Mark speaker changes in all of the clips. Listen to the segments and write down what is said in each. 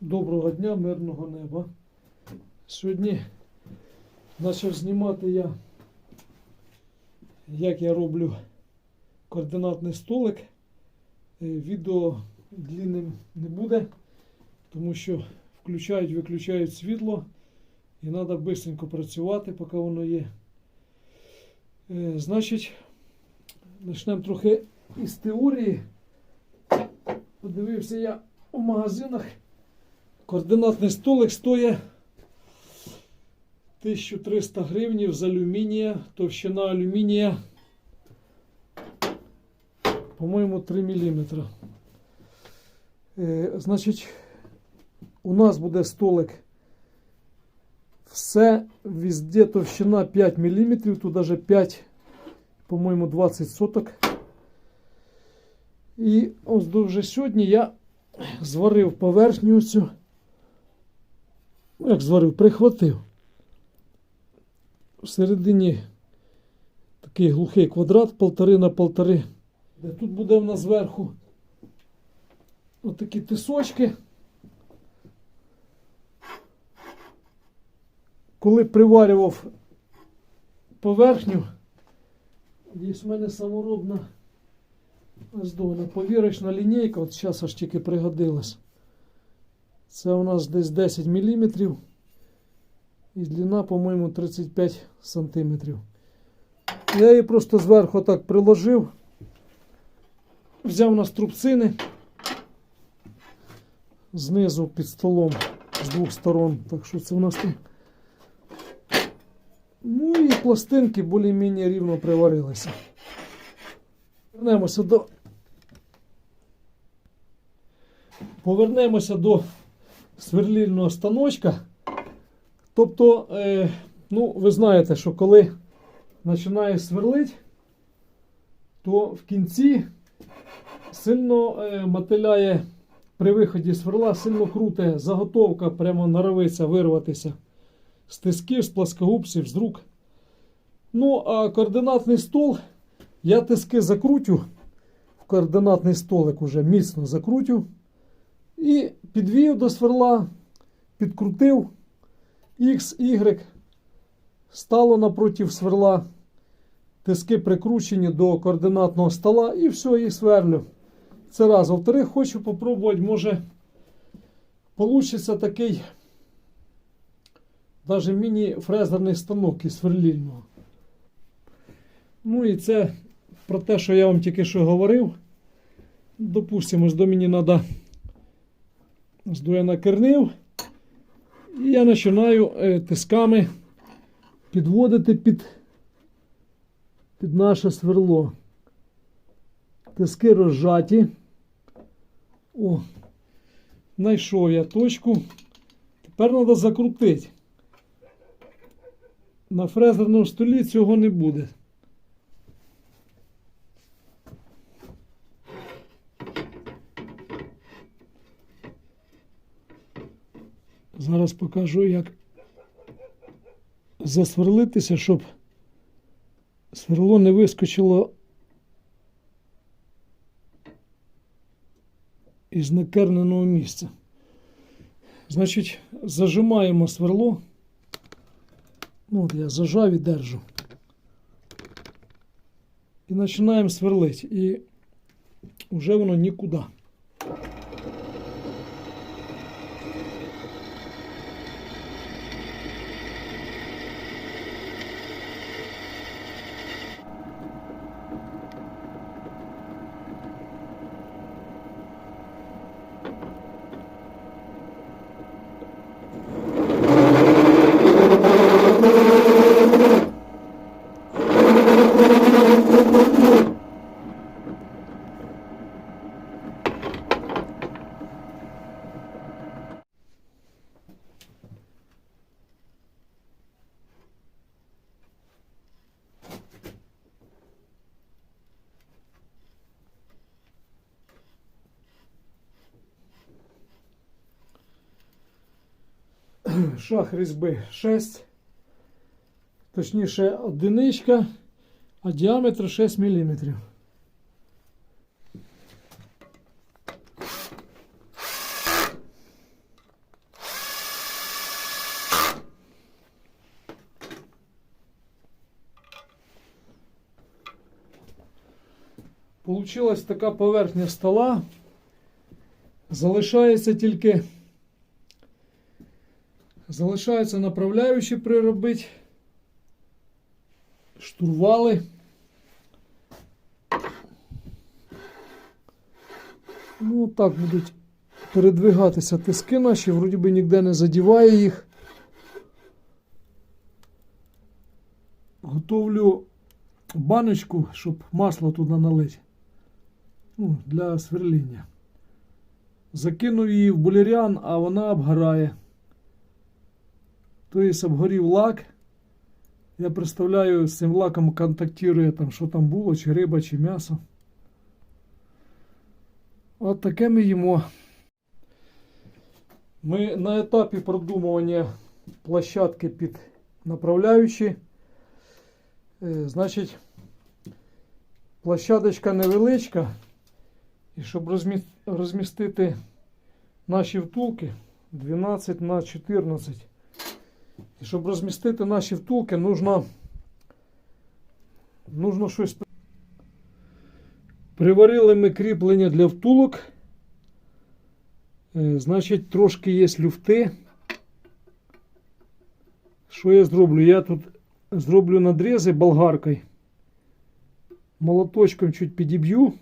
Speaker 1: Доброго дня, мирного неба. Сьогодні почав знімати я, як я роблю координатний столик. Е, Відео длинним не буде, тому що включають, виключають світло і треба швидко працювати, поки воно є. Е, Значить, почнемо трохи із теорії. Подивився я у магазинах. Координатний столик стоїть 1300 гривень з алюмінія, товщина алюмінія, по-моєму, 3 мм. Е, значить, у нас буде столик. Все везде товщина 5 мм, тут даже 5, по-моєму, 20 соток. І ось вже сьогодні я зварив поверхню цю. Ну, як зварив, прихватив. Всередині такий глухий квадрат, полтори на полтори. Де тут буде в нас зверху отакі тисочки. Коли приварював поверхню, є в мене саморобна повірочна лінійка, от зараз аж тільки пригодилась. Це у нас десь 10 мм і длина, по-моєму, 35 см. Я її просто зверху так приложив, взяв на струбцини, знизу під столом з двох сторон. Так що це у нас тут. Ну і пластинки більш-менш рівно приварилися. Вернемося до. Повернемося до сверлільного станочка. Тобто, е, ну, ви знаєте, що коли починає сверлить, то в кінці сильно е, мотиляє при виході сверла, сильно круте заготовка, прямо норовиться вирватися з тисків, з плоскогубців, з рук. Ну, а координатний стол я тиски закрутю в координатний столик уже міцно закрутю. І підвів до сверла, підкрутив X, Y, стало напротив сверла, тиски прикручені до координатного стола і все, і сверлю. Це раз. Во-вторых, хочу попробувати, може, получиться такий даже міні-фрезерний станок із сверлільного. Ну і це про те, що я вам тільки що говорив. Допустимо, до мені треба я накернив. І я починаю е, тисками підводити під, під наше сверло. Тиски розжаті. О, знайшов я точку. Тепер треба закрутити. На фрезерному столі цього не буде. Зараз покажу, як засверлитися, щоб сверло не вискочило із накерненого місця. Значить, зажимаємо сверло. Ну, от я зажав і держу. І починаємо сверлити. І вже воно нікуди. шах різьби 6, точніше одиничка, а діаметр 6 мм. Получилась така поверхня стола. Залишається тільки Залишається направляючі приробити. Штурвали. Ну, так будуть передвигатися тиски наші, вроді би ніде не задіває їх. Готовлю баночку, щоб масло туди налити. Ну, для сверління. Закинув її в булеріан, а вона обгорає. Тобто обгорів лак. Я представляю, з цим лаком контактує там, що там було, чи риба, чи м'ясо. От таке ми їмо. Ми на етапі продумування площадки під направляючі. Е, Значить, площадочка невеличка. І щоб розмістити наші втулки 12 на 14. І щоб розмістити наші втулки, нужно, нужно щось. Приварили ми кріплення для втулок. Е, Значить, трошки є люфти. Що я зроблю? Я тут зроблю надрізи болгаркою. Молоточком чуть підіб'ю.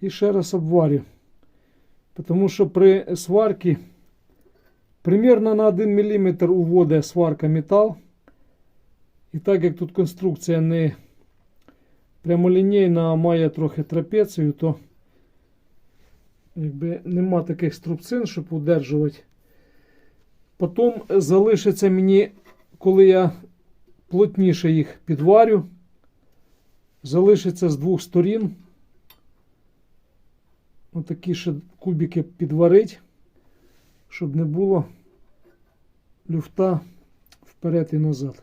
Speaker 1: І ще раз обварю. Тому що при сварці примерно на 1 мм уводить сварка метал. І так як тут конструкція не прямолінійна, а має трохи трапецію, то якби нема таких струбцин, щоб удержувати. Потім залишиться мені, коли я плотніше їх підварю, залишиться з двох сторін. Отакі ще кубики підварить, щоб не було люфта вперед і назад.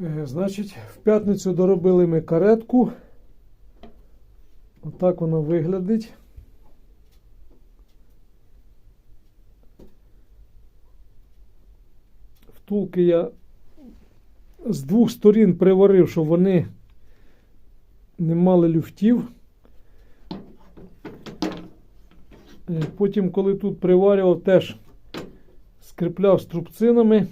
Speaker 1: Значить, в п'ятницю доробили ми каретку. Отак вона виглядить. Втулки я з двох сторін приварив, щоб вони не мали люфтів. Е, Потім, коли тут приварював, теж скріпляв струбцинами.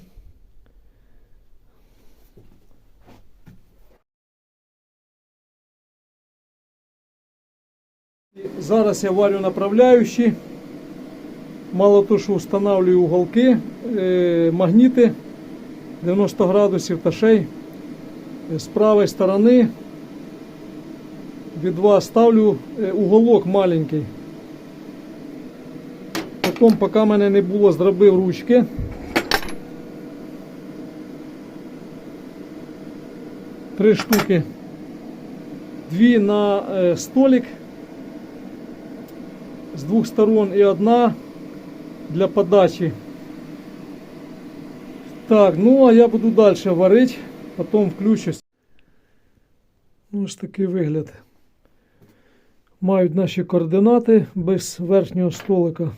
Speaker 1: Зараз я варю направляючі. Мало того, що встановлюю уголки, е, магніти 90 градусів та ще з правої сторони від вас ставлю е, уголок маленький. Потім, поки мене не було, зробив ручки. Три штуки. Дві на е, столик з двох сторон і одна для подачі. Так, ну а я буду далі варити, потім включусь. Ну, Ось такий вигляд. Мають наші координати без верхнього столика.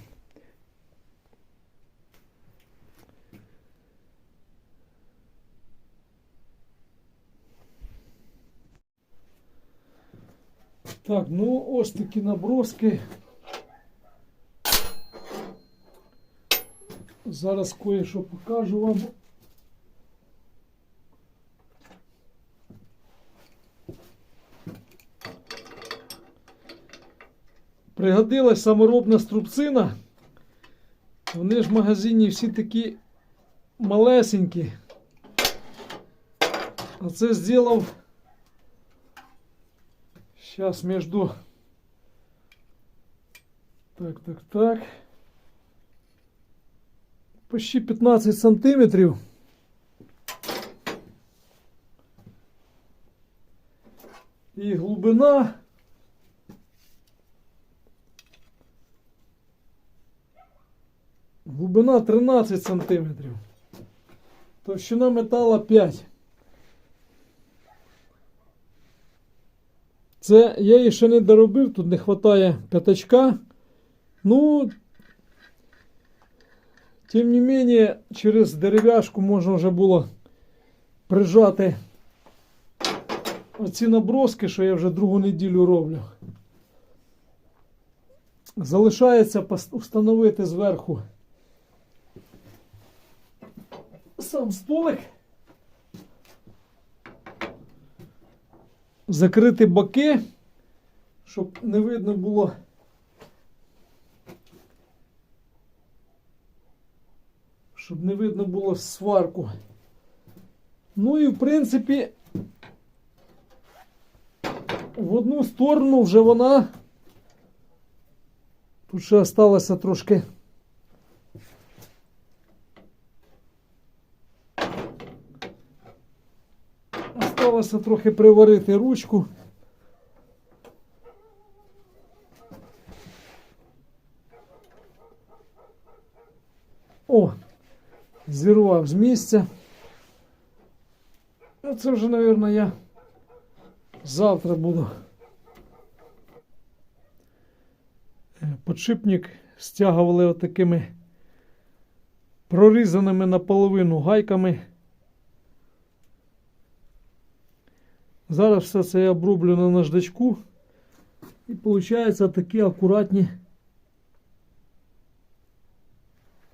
Speaker 1: Так, ну ось такі наброски. Зараз кое-що покажу вам. Пригодилась саморобна струбцина. Вони ж в магазині всі такі малесенькі. А це зробив зараз між так, так, так. Почти 15 сантиметрів. І глибина. Глибина 13 см. Товщина метала 5. Це я її ще не доробив, тут не вистачає п'ятачка. Ну, тим не менее, через дерев'яшку можна вже було прижати оці наброски, що я вже другу неділю роблю. Залишається встановити зверху сам столик. Закрити боки, щоб не видно було. Щоб не видно було сварку. Ну і в принципі, в одну сторону вже вона. Тут ще залишилося трошки. Осталося трохи приварити ручку. О, зірвав з місця. Ну, це вже, мабуть, я завтра буду. Е, Подшипник стягували отакими прорізаними наполовину гайками. Зараз все це я оброблю на наждачку. І виходить такі акуратні,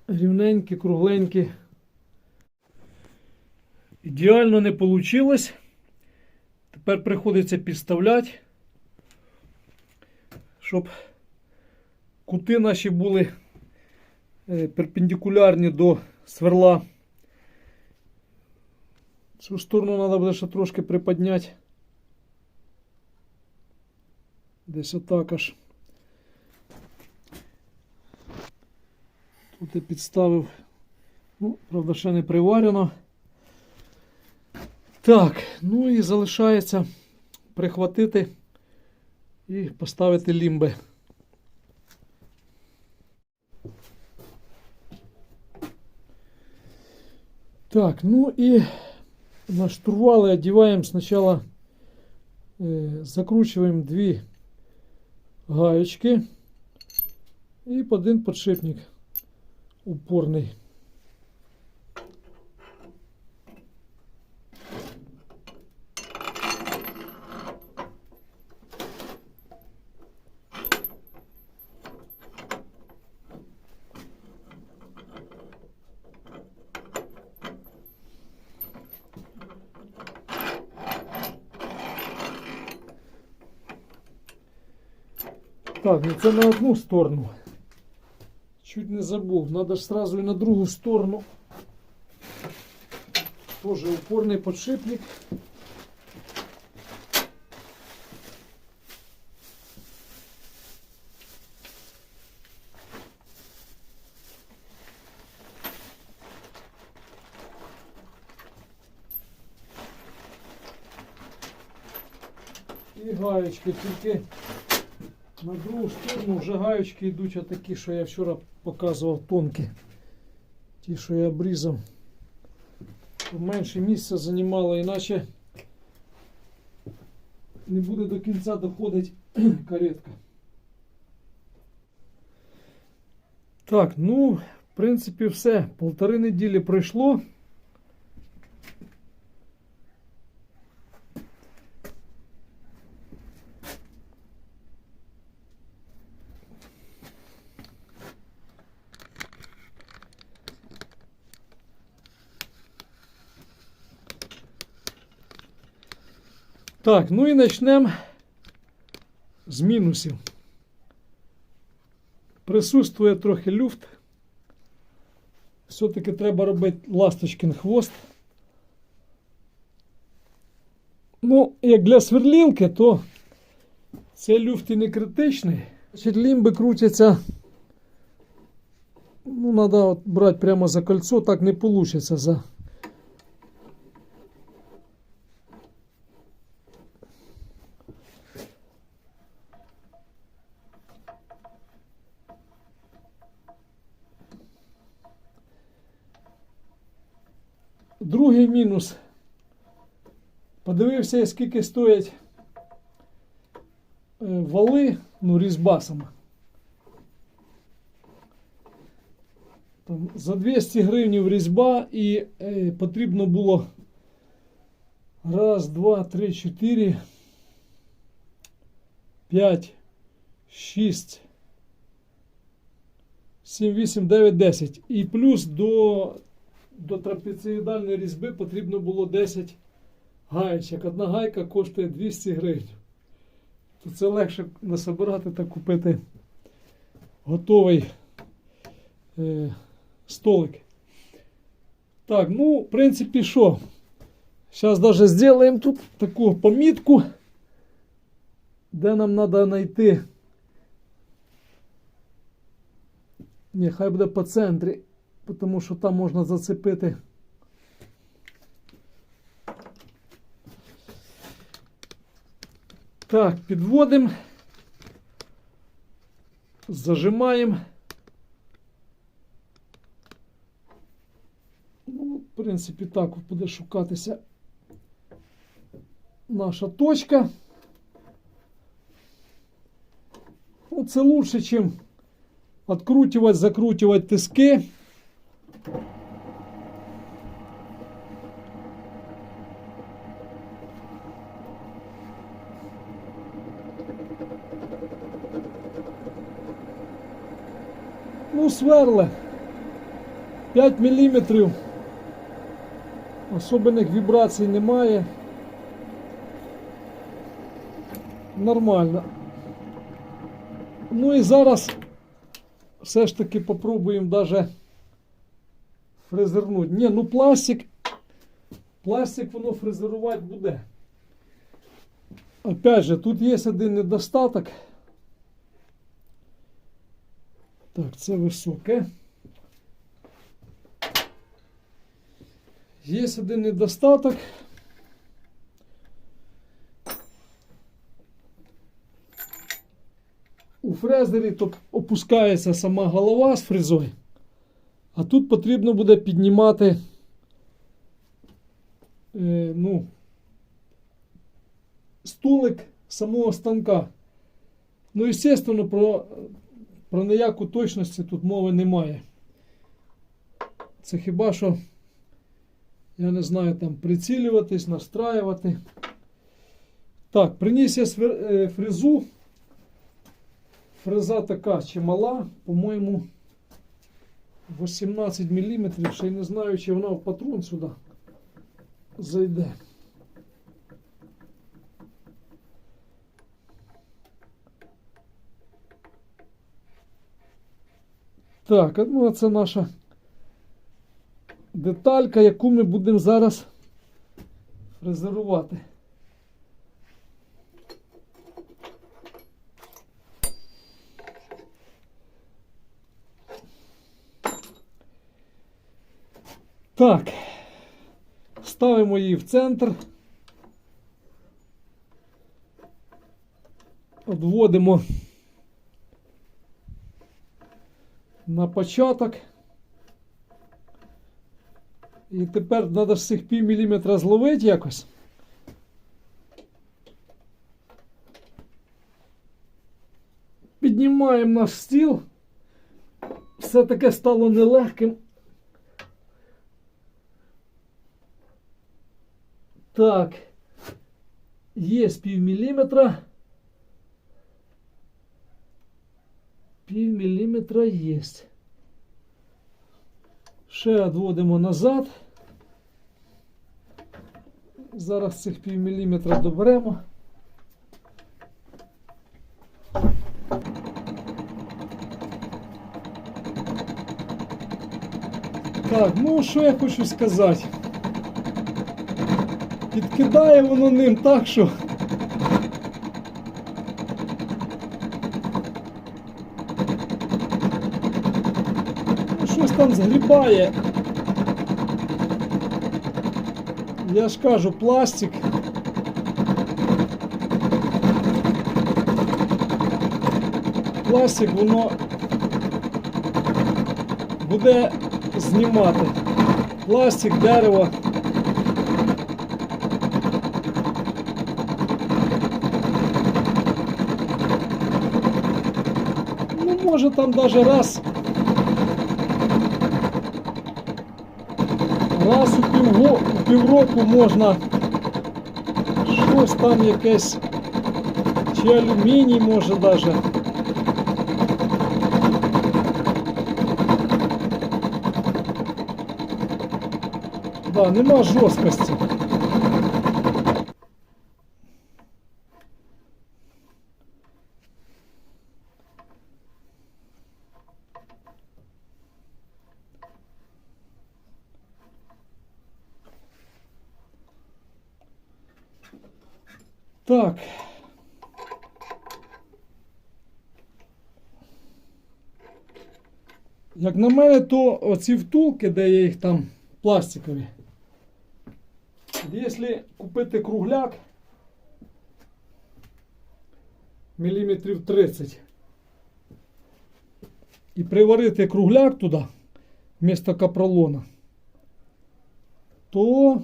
Speaker 1: рівненькі, кругленькі. Ідеально не вийшло. Тепер приходиться підставляти, щоб кути наші були е, перпендикулярні до сверла. Цю сторону треба буде ще трошки приподняти. Десь отак аж. Тут я підставив. Ну, правда, ще не приварено. Так, ну і залишається прихватити і поставити лімби. Так, ну и на штурвалы одеваем сначала, э, закручиваем две гаечки и под один подшипник упорный. Так, ну це на одну сторону. Чуть не забув. Надо ж сразу і на другу сторону. Тоже упорний подшипник. І гаєчки тільки на другу сторону вже гаючки йдуть отакі, що я вчора показував тонкі. Ті, що я обрізав. Менше місця займало, іначе не буде до кінця доходити каретка. Так, ну, в принципі, все. Полтори неділі пройшло. Так, ну і почнемо з мінусів. Присутствує трохи люфт. Все-таки треба робити ласточкин хвост. Ну, як для сверлілки, то цей люфт і не критичний. Значить, лімби крутяться. Ну, треба брати прямо за кольцо, так не вийде за. Другий мінус. Подивився, скільки стоять е, вали, ну, різьба. Там, за 200 гривень різьба і е, потрібно було раз, два, три, чотири, п'ять, шість, сім, вісім, дев'ять, десять. І плюс до, до трапеціїдальної різьби потрібно було 10 гаєчок. Одна гайка коштує 200 гривень. То це легше насобирати та купити готовий е, столик. Так, ну, в принципі, що? Зараз даже сделаем тут таку помітку, де нам треба знайти. Ні, хай буде по центрі, тому що там можна зацепити. Так, підводимо, зажимаємо. Ну, в принципі, так буде шукатися наша точка. Ну, це лучше, ніж відкручувати, закручувати тиски. Ну, сверли 5 мм. Особливих вібрацій немає. Нормально. Ну і зараз все ж таки попробуємо даже фрезернути. Ні, ну пластик. Пластик воно фрезерувати буде. Опять же, тут є один недостаток. Так, це високе. Є один недостаток. У фрезері то опускається сама голова з фрезою, а тут потрібно буде піднімати е, ну, столик самого станка. Ну, звісно, про, про ніяку точності тут мови немає. Це хіба що, я не знаю, там прицілюватись, настраювати. Так, приніс я е, фрезу. Фреза така чимала, по-моєму, 18 мм. Ще й не знаю, чи вона в патрон сюди зайде. Так, ну це наша деталька, яку ми будемо зараз фрезерувати. Так, ставимо її в центр. Одводимо на початок. І тепер треба з цих пів міліметра зловити якось. Піднімаємо наш стіл. Все таке стало нелегким. Так, є пів міліметра. Пів є. Ще відводимо назад. Зараз цих пів міліметра доберемо. Так, ну що я хочу сказати? Підкидає воно ним так, що. там згрібає. Я ж кажу, пластик. Пластик воно буде знімати. Пластик, дерево. Ну, може там даже раз Раз у, півго, у півроку можна щось там якесь, чи алюміній може даже. Да, нема жорсткості. Так. Як на мене, то оці втулки, де є їх там пластикові. Якщо купити кругляк міліметрів 30 і приварити кругляк туди вмісто капролона, то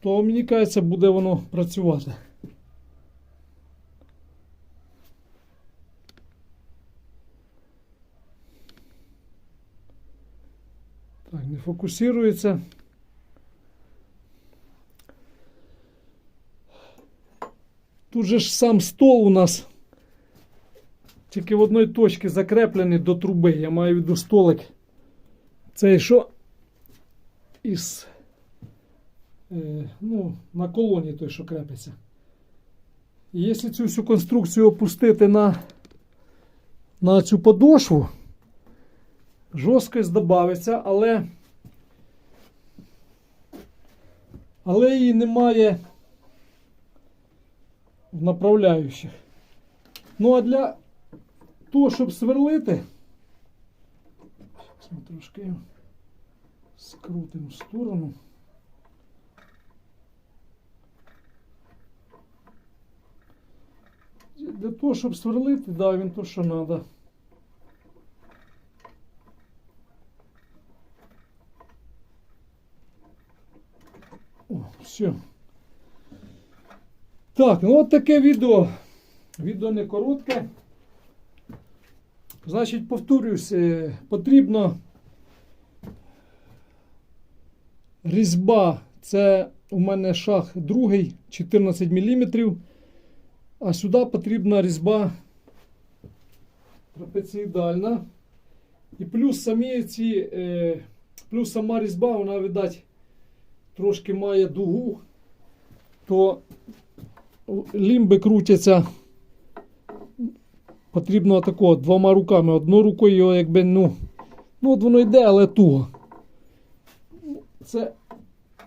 Speaker 1: то мені кажеться, буде воно працювати. Так, не фокусується. Тут же ж сам стол у нас тільки в одній точці закреплений до труби. Я маю в виду столик. Цей що із ну, на колоні той, що крепиться. І якщо цю всю конструкцію опустити на, на цю подошву, жорсткость додається, але, але її немає в направляючих. Ну а для того, щоб сверлити, ми трошки скрутимо в сторону. Для того, щоб сверлити, да, він то, що треба. О, все. Так, ну от таке відео. Відео не коротке. Значить, повторюсь, е, потрібно різьба. Це у мене шах другий, 14 мм. А сюди потрібна різьба трапеціїдальна. І плюс самі ці, е, плюс сама різьба, вона, видать, трошки має дугу, то лімби крутяться. Потрібно такого двома руками. Одною рукою його якби, ну, ну от воно йде, але туго. Це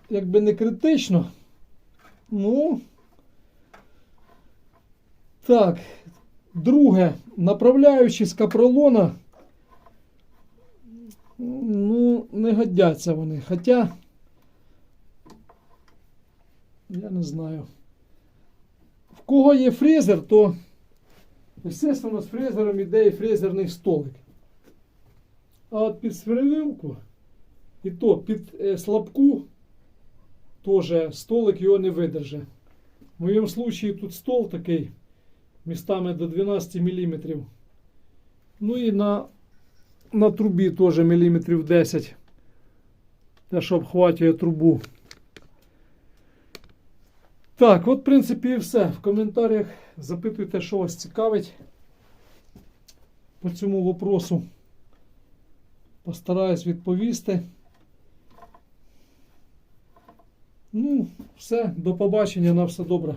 Speaker 1: якби не критично. Ну. Так, друге, направляючи з капролона, ну, не годяться вони. Хоча, я не знаю. В кого є фрезер, то, естественно, з фрезером іде і фрезерний столик. А от під сверлилку, і то під е, слабку, теж столик його не видержить. В моєму случаї тут стол такий містами до 12 мм. Ну і на, на трубі теж міліметрів 10. Те, що обхватує трубу. Так, от, в принципі, і все. В коментарях запитуйте, що вас цікавить по цьому вопросу. Постараюсь відповісти. Ну, все, до побачення, на все добре.